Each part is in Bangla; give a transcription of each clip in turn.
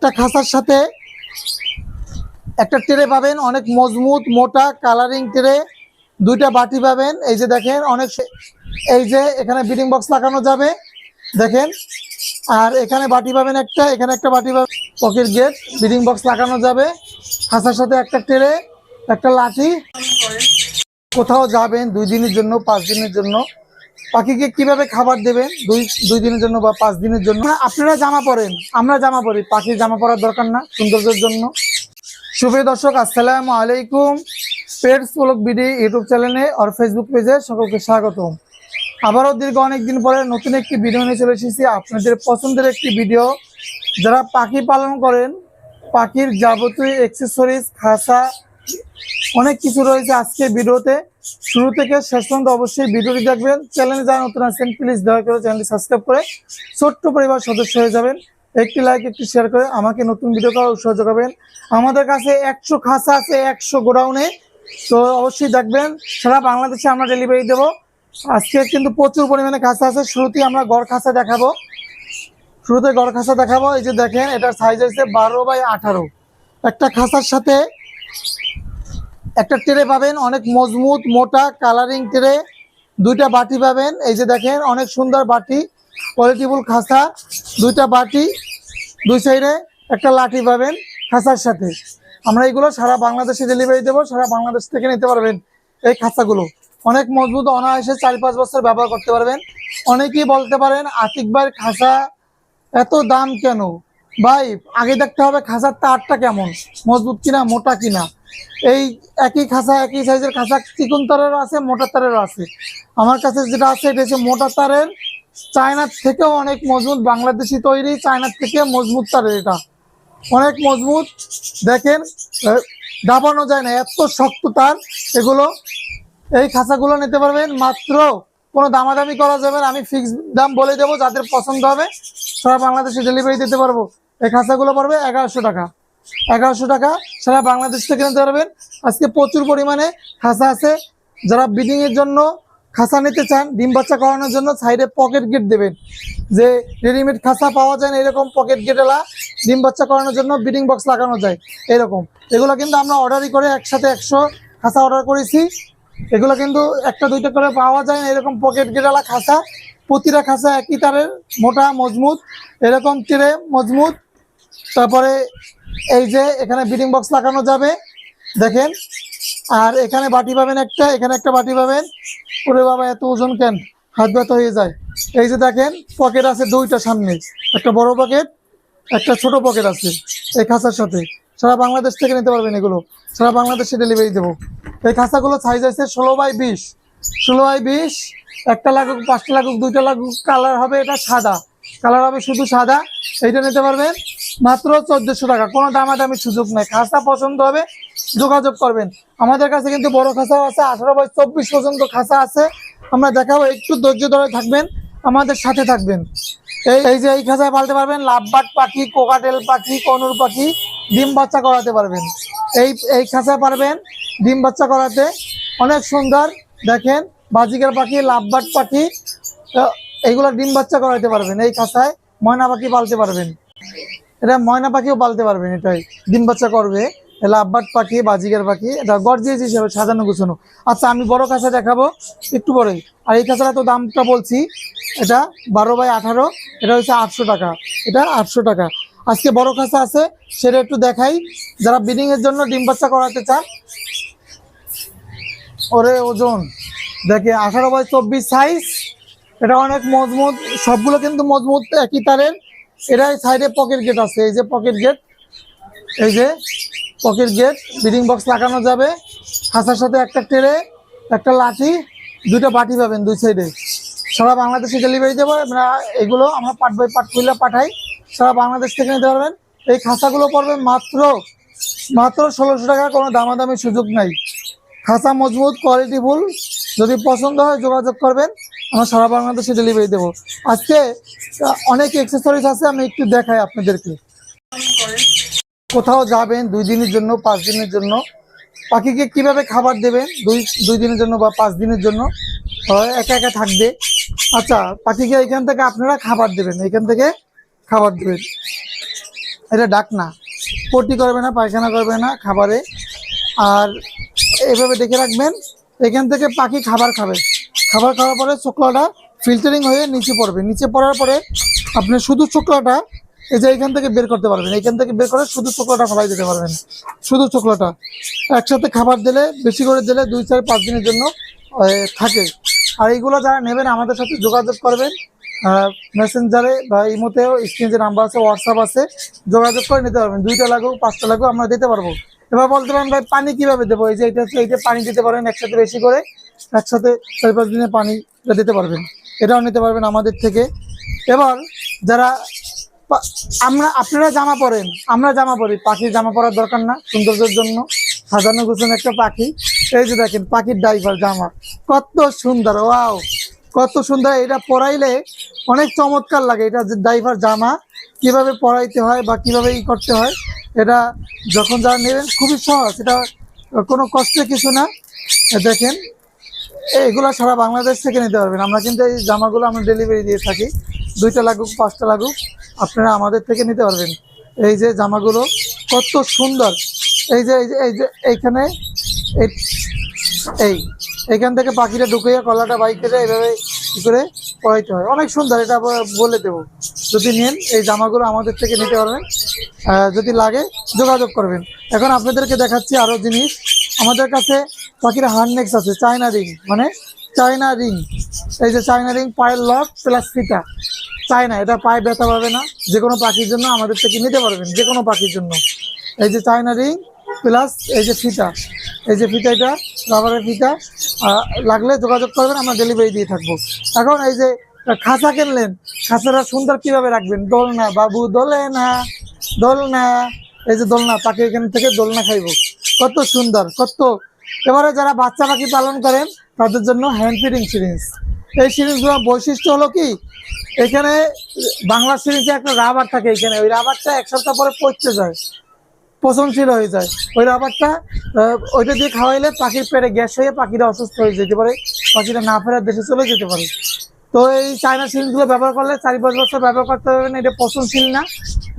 একটা খাসার সাথে একটা ট্রে পাবেন, অনেক মজবুত, মোটা কালারিং ট্রে দুইটা বাটি পাবেন। এই যে দেখেন, অনেক এই যে এখানে বিডিং বক্স লাগানো যাবে, দেখেন। আর এখানে বাটি পাবেন একটা, এখানে একটা বাটি পাবেন পকেট গেট বিডিং বক্স লাগানো যাবে। খাসার সাথে একটা ট্রে একটা লাঠি। কোথাও যাবেন দুই দিনের জন্য, পাঁচ দিনের জন্য। পাখিকে কীভাবে খাবার দেবেন? দুই দুই দিনের জন্য বা পাঁচ দিনের জন্য? হ্যাঁ, আপনারা জামা পরেন। আমরা জামা পরি। পাখির জামা পরার দরকার না সৌন্দর্যের জন্য। শুভে দর্শক আসসালামু আলাইকুম। পেটস ব্লগ বিডি ইউটিউব চ্যানেলে আর ফেসবুক পেজে সকলকে স্বাগতম। আবারও দীর্ঘ অনেকদিন পরে নতুন একটি ভিডিও নিয়ে চলে এসেছি। আপনাদের পছন্দের একটি ভিডিও। যারা পাখি পালন করেন পাখির যাবতীয় অ্যাক্সেসরিজ খাসা অনেক কিছু রয়েছে আজকে ভিডিওতে। শুরু থেকে শেষ পর্যন্ত অবশ্যই ভিডিওটি দেখবেন। চ্যানেলে যারা নতুন আছেন প্লিজ দয়া করে চ্যানেলটি সাবস্ক্রাইব করে ছোট্ট পরিবার সদস্য হয়ে যাবেন। একটি লাইক একটি শেয়ার করে আমাকে নতুন ভিডিও করার উৎসাহ যোগাবেন। আমাদের কাছে একশো খাসা আছে, একশো গোডাউনে তো অবশ্যই দেখবেন, সারা বাংলাদেশে আমরা ডেলিভারি দেবো। আজকে কিন্তু প্রচুর পরিমাণে খাসা আছে। শুরুতেই আমরা গড় খাসা দেখাবো। শুরুতে গড় খাসা দেখাবো। এই যে দেখেন, এটার সাইজ হচ্ছে বারো বাই আঠারো। একটা খাসার সাথে একটা ট্রে পাবেন, অনেক মজবুত, মোটা কালারিং ট্রে দুইটা বাটি পাবেন। এই যে দেখেন, অনেক সুন্দর বাটি কোয়ালিটিফুল খাসা, দুইটা বাটি, দুই সাইডে একটা লাঠি পাবেন খাসার সাথে। আমরা এগুলো সারা বাংলাদেশে ডেলিভারি দেবো, সারা বাংলাদেশ থেকে নিতে পারবেন এই খাঁচাগুলো অনেক মজবুত, অনায়াসে চার পাঁচ বছর ব্যবহার করতে পারবেন। অনেকেই বলতে পারেন আতিকবার খাঁচা এত দাম কেন? ভাই, আগে দেখতে হবে খাঁচার তারটা কেমন? মজবুত কিনা, মোটা কিনা? এই একই খাঁচা, একই সাইজের খাঁচা, চিকন তারেরও আছে, মোটা তারেরও আছে। আমার কাছে যেটা আছে, এটা হচ্ছে মোটা তারের। চায়নার থেকেও অনেক মজবুত, বাংলাদেশি তৈরি চায়নার থেকে মজবুত তারের এটা। অনেক মজবুত। দেখেন দাবানো যায় না, এত শক্ত তার। এগুলো, এই খাঁচাগুলো নিতে পারবেন, মাত্র কোনো দামাদামি করা যাবে না। আমি ফিক্স দাম বলে দেবো, যাদের পছন্দ হবে সারা বাংলাদেশে ডেলিভারি দিতে পারব। এই খাঁচাগুলো পড়বে এগারোশো টাকা। এগারোশো টাকা সারা বাংলাদেশ থেকে নিতে পারবেন। আজকে প্রচুর পরিমাণে খাঁচা আছে। যারা ব্রিডিং এর জন্য খাঁচা নিতে চান, ডিম বাচ্চা করানোর জন্য সাইডে পকেট গেট দেবেন। যে রেডিমেড খাঁচা পাওয়া যায় না, এরকম পকেট গেটেলা ডিম বাচ্চা করানোর জন্য ব্রিডিং বক্স লাগানো যায়। এরকম। এগুলো কিন্তু আমরা অর্ডারই করে একসাথে একশো খাঁচা অর্ডার করেছি। এগুলো কিন্তু একটা, দুইটা করে পাওয়া যায় না, এরকম পকেট গেটালা খাঁচা। প্রতিটা খাঁচা একই তারের, মোটা, মজবুত। এরকম টিরে মজবুত। তারপরে এই যে এখানে বিডিং বক্স লাগানো যাবে, দেখেন। আর এখানে বাটি পাবেন একটা, এখানে একটা বাটি পাবেন। ওরে বাবা, এত ওজন কেন? হাত ব্যথা হয়ে যায়। এই যে দেখেন পকেট আছে দুইটা সামনে। একটা বড় পকেট একটা ছোট পকেট আছে এই খাঁচার সাথে। সারা বাংলাদেশ থেকে নিতে পারবেন এগুলো। সারা বাংলাদেশে ডেলিভারি দেবো। এই খাঁচাগুলো সাইজ আছে ষোলো বাই বিশ। ষোলো বাই বিশ, একটা লাগুক, পাঁচটা লাগুক, দুইটা লাগুক কালার হবে এটা সাদা। কালার হবে শুধু সাদা। এইটা নিতে পারবেন। মাত্র চোদ্দশো টাকা। কোনো দামাদামির সুযোগ নেই। খাঁচা পছন্দ হবে, যোগাযোগ করবেন। আমাদের কাছে কিন্তু বড় খাঁচাও আছে, আঠারো বাই চব্বিশ পর্যন্ত খাঁচা আছে। আমরা দেখাবো, একটু ধৈর্য ধরে থাকবেন, আমাদের সাথে থাকবেন। এই এই যে এই খাঁচায় পালতে পারবেন, লাভবাট পাখি, কোকাটেল পাখি, কনুর পাখি, ডিম বাচ্চা করাতে পারবেন। এই এই খাঁচায় পারবেন, ডিম বাচ্চা করাতে। অনেক সুন্দর, দেখেন, বাজিকার পাখি, লাভবাট পাখি এইগুলো ডিম বাচ্চা করাতে পারবেন। এই খাঁচায় ময়না পাখি পালতে পারবেন। এটা ময়না পাখিও পালতে পারবেন এটাই। ডিম বাচ্চা করবে লাভবাট পাখি বাজিকার পাখি, এটা গর্জিয়াস হিসেবে সাজানো গুছানো। আচ্ছা আমি বড় কাঁচা দেখাবো, একটু পরে আর এই কাঁচাটা তো দামটা বলছি, এটা বারো বাই আঠারো, এটা হচ্ছে আটশো টাকা, এটা আটশো টাকা। আজকে বড় কাঁচা আছে, সেটা একটু দেখাই। যারা ব্রিডিং এর জন্য ডিম বাচ্চা করাতে চান, ওরে ওজন, দেখে আঠারো বাই চব্বিশ সাইজ এটা অনেক মজবুত, সবগুলো কিন্তু মজবুত, একই তারের। এটাই সাইডে পকেট গেট আছে। এই যে পকেট গেট এই যে পকেট গেট ব্রিডিং বক্স লাগানো যাবে। খাঁচার সাথে একটা ট্রে, একটা লাঠি, দুইটা বাটি পাবেন দুই সাইডে সারা বাংলাদেশে ডেলিভারি দেবো, আমরা এগুলো আমরা পাট বাই পাট খুলে পাঠাই। সারা বাংলাদেশ থেকে নিতে পারবেন। এই খাঁচাগুলো পড়বে মাত্র মাত্র ষোলোশো টাকা, কোনো দামাদামি সুযোগ নাই। খাঁচা মজবুত কোয়ালিটি ফুল যদি পছন্দ হয় যোগাযোগ করবেন। আমরা সারা বাংলাদেশে ডেলিভারি দেবো। আজকে অনেক এক্সেসরিজ আছে, আমি একটু দেখাই আপনাদেরকে। কোথাও যাবেন দুই দিনের জন্য, পাঁচ দিনের জন্য। পাখিকে কীভাবে খাবার দেবেন দুই দুই দিনের জন্য বা পাঁচ দিনের জন্য? একা একা থাকবে। আচ্ছা পাখিকে এখান থেকে আপনারা খাবার দেবেন, এখান থেকে খাবার দেবেন। এটা ডাক না। পটি করবে না, পায়খানা করবে না খাবারে। আর এভাবে দেখে রাখবেন, এখান থেকে পাখি খাবার খাবে। খাবার খাওয়ার পরে চোকলাটা ফিল্টারিং হয়ে নিচে পড়বে। নিচে পড়ার পরে আপনি শুধু চোকলাটা এই যে এখান থেকে বের করতে পারবেন। এখান থেকে বের করে শুধু চোকলাটা ফেলাই দিতে পারবেন। শুধু চোকলাটা একসাথে খাবার দিলে, বেশি করে দিলে দুই, চার, পাঁচ দিনের জন্য থাকে। আর এইগুলো যারা নেবেন, আমাদের সাথে যোগাযোগ করবেন। মেসেঞ্জারে বা ইমোতেও স্ক্রিনে যে নাম্বার আছে হোয়াটসঅ্যাপ আছে, যোগাযোগ করে নিতে পারবেন। দুইটা লাগুক, পাঁচটা লাগুক, আমরা দিতে পারব। এবার বলতে পারেন, ভাই, পানি কীভাবে দেবো? এই যে এটা হচ্ছে এইটা পানি দিতে পারেন একসাথে বেশি করে। একসাথে চার পাঁচ দিনে পানি দিতে পারবেন। এটাও নিতে পারবেন আমাদের থেকে। এবার যারা আমরা, আপনারা জামা পরেন, আমরা জামা পরি। পাখির জামা পরার দরকার না, সৌন্দর্যের জন্য। সাজানো গোছানো একটা পাখি। এই যে দেখেন, পাখির ড্রাইভার জামা। কত সুন্দর, ওয়াও! কত সুন্দর, এটা পরাইলে অনেক চমৎকার লাগে। এটা যে ড্রাইভার জামা, কীভাবে পরাইতে হয় বা কীভাবে ই করতে হয়, এটা যখন যারা নেবেন, খুবই সহজ। এটা কোনো কষ্টের কিছু না। দেখেন এগুলো সারা বাংলাদেশ থেকে নিতে পারবেন। আমরা কিন্তু এই জামাগুলো আমরা ডেলিভারি দিয়ে থাকি। দুইটা লাগুক, পাঁচটা লাগুক, আপনারা আমাদের থেকে নিতে পারবেন। এই যে জামাগুলো কত সুন্দর। এই যে এই যে এই যে, এইখানে এই- এই, এইখান থেকে পাখিটা ঢুকিয়ে কলাটা বাইক করে এইভাবে কী করে পড়াইতে হয়। অনেক সুন্দর, এটা বলে দেবো। যদি নেন, এই জামাগুলো আমাদের থেকে নিতে পারবেন। যদি লাগে যোগাযোগ করবেন। এখন আপনাদেরকে দেখাচ্ছি আরও জিনিস। আমাদের কাছে পাখির হার্নেক্স আছে চায়না রিং মানে চায়না রিং এই যে চায়না রিং পায়ের লক প্লাস ফিটা চায়না এটা পায়ে ব্যথা পাবে না যে কোনো পাখির জন্য আমাদের থেকে নিতে পারবেন যে কোনো পাখির জন্য। এই যে চায়না রিং প্লাস এই যে ফিতা এই যে ফিতা এটা রাবারের ফিতা লাগলে যোগাযোগ করবেন, আমরা ডেলিভারি দিয়ে থাকব। এখন এই যে খাঁচা কিনলেন খাঁচাটা সুন্দর কীভাবে রাখবেন? দোলনা, বাবু দোলে না, দোলনা। এই যে দোলনা পাখি এখান থেকে দোলনা খাইবো। কত সুন্দর, কত এবারে যারা বাচ্চা পাখি পালন করেন, তাদের জন্য হ্যান্ড ফিডিং সিরিঞ্জ এই সিরিঞ্জগুলোর বৈশিষ্ট্য হলো কি? এখানে বাংলা সিরিঞ্জে একটা রাবার থাকে এখানে। ওই রাবারটা এক সপ্তাহ পরে পচতে যায়, পচনশীল হয়ে যায়। ওই রাবারটা ওইটা দিয়ে খাওয়াইলে পাখির পেটে গ্যাস হয়ে পাখিরা অসুস্থ হয়ে যেতে পারে, পাখিরা না ফেরার দেশে চলে যেতে পারে। তো এই চায়না সিরিঞ্জগুলো ব্যবহার করলে চারি পাঁচ বছর ব্যবহার করতে পারবেন এটা পচনশীল না।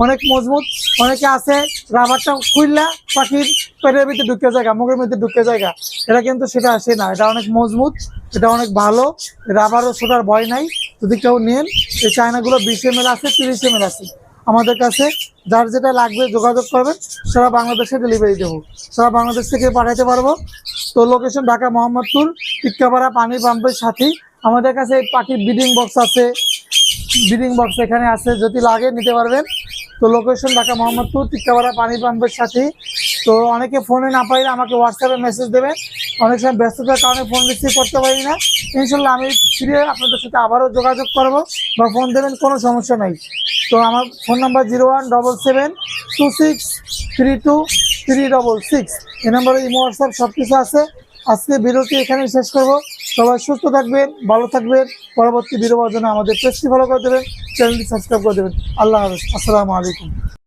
অনেক মজবুত, অনেকে আছে, রাবারটা খুললা পাখির পেটের ভিতরে ঢুকে জায়গা, মুখের মধ্যে ঢুকে জায়গা। এটা কিন্তু সেটা আসে না, এটা অনেক মজবুত, এটা অনেক ভালো রাবারও ছোটার ভয় নাই। যদি কেউ নেন, এই চায়নাগুলো বিশ এম আছে, তিরিশ এম আছে। আমাদের কাছে যার যেটা লাগবে যোগাযোগ করবেন, সারা বাংলাদেশে ডেলিভারি দেবো। সারা বাংলাদেশ থেকে পাঠাতে পারব। তো লোকেশন ঢাকা মোহাম্মদপুর টিক্কাপাড়া পানি পাম্পের সাথেই আমাদের কাছে পাখির ব্রিডিং বক্স আছে। ব্রিডিং বক্স এখানে আছে, যদি লাগে নিতে পারবেন। তো লোকেশন ঢাকা মোহাম্মদপুর টিক্কাপাড়া পানি পাম্পের সাথে। তো অনেকে ফোনে না পাইলে আমাকে হোয়াটসঅ্যাপে মেসেজ দেবেন। অনেক সময় ব্যস্ততার কারণে ফোন রিসিভ করতে পারি না। ইনশাল্লাহ আমি ফিরে আপনাদের সাথে আবারও যোগাযোগ করব বা ফোন দেবেন, কোনো সমস্যা নাই। তো আমার phone number zero one double seven two six three two three double six এই নাম্বারে ইমো হোয়াটসঅ্যাপ সব কিছু আছে। আজকে ভিডিওটি এখানে শেষ করব। সবাই সুস্থ থাকবেন, ভালো থাকবেন। পরবর্তী ভিডিও জন্য আমাদের পেজটি ফলো করে দেবেন চ্যানেলটি সাবস্ক্রাইব করে দেবেন। আল্লাহ হাফেজ। আসসালামু আলাইকুম।